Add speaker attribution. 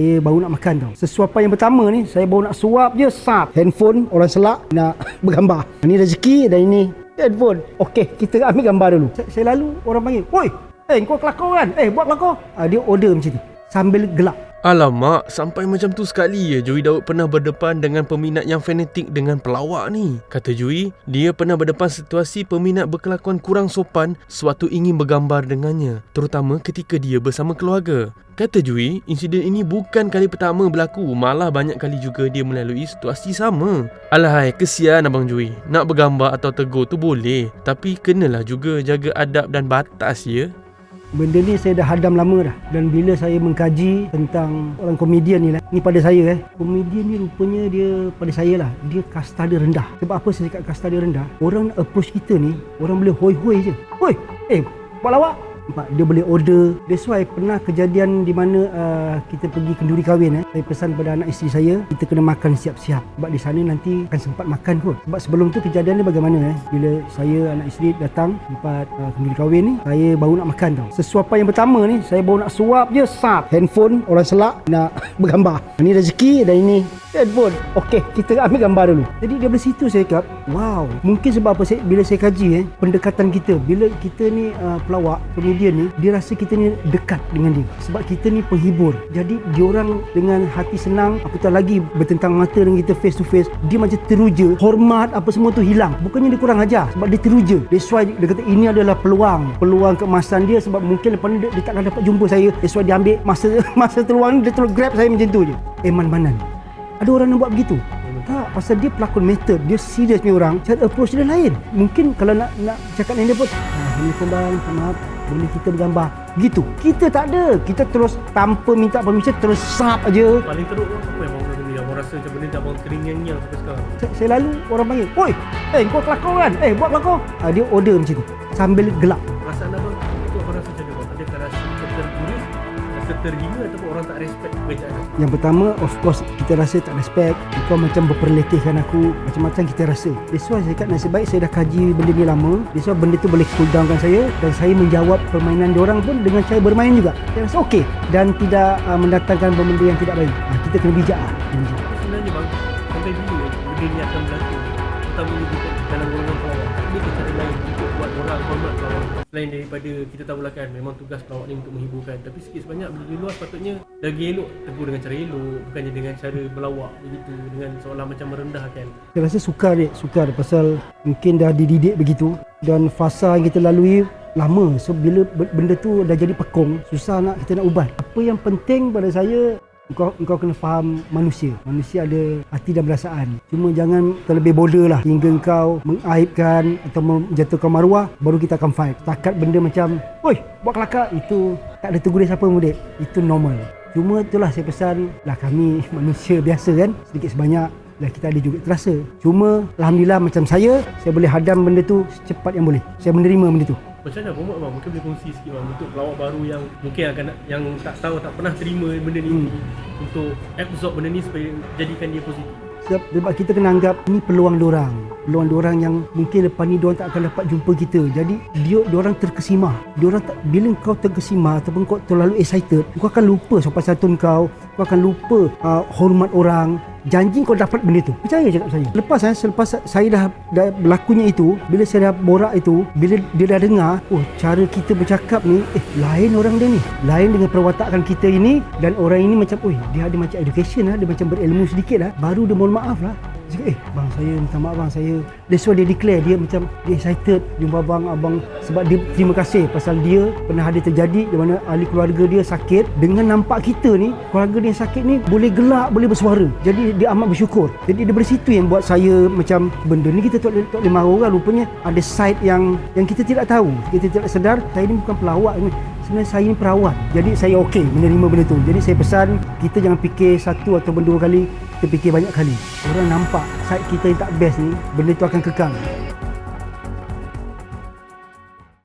Speaker 1: Saya baru nak makan tau. Sesuapan yang pertama ni, saya baru nak suap je, sap. Handphone, orang selak nak bergambar. Ini rezeki dan ini handphone. Okey, kita ambil gambar dulu. Saya, saya lalu orang panggil, Woi, eh kau kelakor kan? Eh, buat kelakor. Ah, dia order macam tu. Sambil gelak.
Speaker 2: Alamak, sampai macam tu sekali ya Joey Daud pernah berdepan dengan peminat yang fanatik dengan pelawak ni. Kata Joey, dia pernah berdepan situasi peminat berkelakuan kurang sopan sewaktu ingin bergambar dengannya, terutama ketika dia bersama keluarga. Kata Joey, insiden ini bukan kali pertama berlaku, malah banyak kali juga dia melalui situasi sama. Alahai, kesian Abang Joey. Nak bergambar atau tegur tu boleh, tapi kenalah juga jaga adab dan batas ya.
Speaker 1: Benda ni saya dah hadam lama dah. Dan bila saya mengkaji tentang orang komedian ni lah Ni pada saya eh. Komedian ni rupanya dia pada saya lah Dia kasta dia rendah. Sebab apa saya cakap kasta dia rendah? Orang approach kita ni Orang boleh hoi-hoi je. Hoi, eh buat lawak? Dia boleh order. That's why pernah kejadian di mana uh, kita pergi kenduri kahwin. Eh. Saya pesan pada anak isteri saya, kita kena makan siap-siap. Sebab di sana nanti akan sempat makan kot. Sebab sebelum tu kejadian ni bagaimana eh. Bila saya, anak isteri datang tempat uh, kenduri kahwin ni, saya baru nak makan tau. Sesuapan yang pertama ni, saya baru nak suap je, sap. Handphone, orang selak nak bergambar. Ini rezeki dan ini handphone. Okey, kita ambil gambar dulu. Jadi dari situ saya cakap, wow. Mungkin sebab apa saya, bila saya kaji eh, pendekatan kita. Bila kita ni uh, pelawak, komedian ni, dia rasa kita ni dekat dengan dia. Sebab kita ni penghibur. Jadi diorang dengan hati senang, apatah lagi bertentang mata dengan kita face to face, dia macam teruja. Hormat apa semua tu hilang. Bukannya dia kurang ajar. Sebab dia teruja. That's why dia kata ini adalah peluang. Peluang keemasan dia sebab mungkin lepas ni dia, dia takkan dapat jumpa saya. That's why dia ambil masa masa peluang ni, dia terus grab saya macam tu je. Eh, man-manan. Ada orang yang buat begitu. Tak, pasal dia pelakon method, dia serius ni orang, cara approach dia lain. Mungkin kalau nak nak cakap dengan dia pun, ah, Assalamualaikum bang, minta maaf, boleh kita bergambar. Gitu. Kita tak ada. Kita terus tanpa minta permission, terus sap aja.
Speaker 3: Paling teruk tu apa yang abang sendiri Abang rasa macam benda ni abang keringan-nyang sampai sekarang
Speaker 1: Saya, saya lalu orang panggil, Oi, eh kau kelakor kan? Eh buat kelakor. Ah, dia order macam tu. Sambil gelap.
Speaker 3: Perasaan abang itu abang rasa macam mana? Adakah rasa tertulis Rasa terhina ataupun orang tak respect pekerjaan?
Speaker 1: Yang pertama, of course, kita rasa tak respect. Kau macam berperlekehkan aku. Macam-macam kita rasa. That's why saya kata nasib baik saya dah kaji benda ni lama. That's why benda tu boleh cool downkan saya. Dan saya menjawab permainan diorang pun dengan cara bermain juga. Saya rasa okey. Dan tidak uh, mendatangkan benda yang tidak baik. Uh, kita kena bijak lah. Kena bijak.
Speaker 3: Sebenarnya bang Sampai bila benda ni akan berlaku Terutama ni dalam golongan pelawak Ada Selain daripada kita tahulah kan Memang tugas pelawak ni untuk menghiburkan Tapi sikit sebanyak bila luar sepatutnya Lagi elok tegur dengan cara elok Bukannya dengan cara melawak begitu Dengan seolah macam merendahkan
Speaker 1: Saya rasa sukar dek, sukar pasal mungkin dah dididik begitu dan fasa yang kita lalui lama. So bila be- benda tu dah jadi pekong, susah nak kita nak ubah. Apa yang penting pada saya kau kau kena faham manusia. Manusia ada hati dan perasaan. Cuma jangan terlebih bodoh lah hingga kau mengaibkan atau menjatuhkan maruah baru kita akan fight. Takat benda macam, "Oi, buat kelakar." Itu tak ada tegur siapa pun dek. Itu normal. Cuma itulah saya pesan lah kami manusia biasa kan sedikit sebanyak lah kita ada juga terasa. Cuma Alhamdulillah macam saya, saya boleh hadam benda tu secepat yang boleh. Saya menerima benda tu.
Speaker 3: Macam mana Muhammad bang? Mungkin boleh kongsi sikit bang Untuk pelawak baru yang Mungkin akan Yang tak tahu Tak pernah terima benda ni
Speaker 1: Hmm.
Speaker 3: Untuk absorb benda ni Supaya jadikan dia positif
Speaker 1: Sebab, kita kena anggap ni peluang diorang. Peluang diorang yang mungkin lepas ni diorang tak akan dapat jumpa kita. Jadi dia diorang terkesima. Diorang tak bila kau terkesima ataupun kau terlalu excited, kau akan lupa sopan santun kau, kau akan lupa uh, hormat orang. Janji kau dapat benda tu. Percaya cakap saya. Lepas eh, selepas saya dah, dah berlakunya itu, bila saya dah borak itu, bila dia dah dengar, oh cara kita bercakap ni, eh lain orang dia ni. Lain dengan perwatakan kita ini dan orang ini macam, oi dia ada macam education lah, dia macam berilmu sedikit lah. Baru dia mohon maaf lah. Cakap, eh bang saya minta maaf bang saya. That's why dia declare, dia macam dia excited jumpa abang, abang sebab dia terima kasih pasal dia pernah ada terjadi di mana ahli keluarga dia sakit dengan nampak kita ni, keluarga dia sakit ni boleh gelak, boleh bersuara. Jadi dia amat bersyukur. Jadi dari situ yang buat saya macam benda ni kita tak boleh, tak boleh orang rupanya ada side yang yang kita tidak tahu. Kita tidak sedar saya ni bukan pelawak ni. Sebenarnya saya ni perawat. Jadi saya okey menerima benda tu. Jadi saya pesan kita jangan fikir satu atau dua kali, kita fikir banyak kali. Orang nampak side kita yang tak best ni, benda tu akan kekal.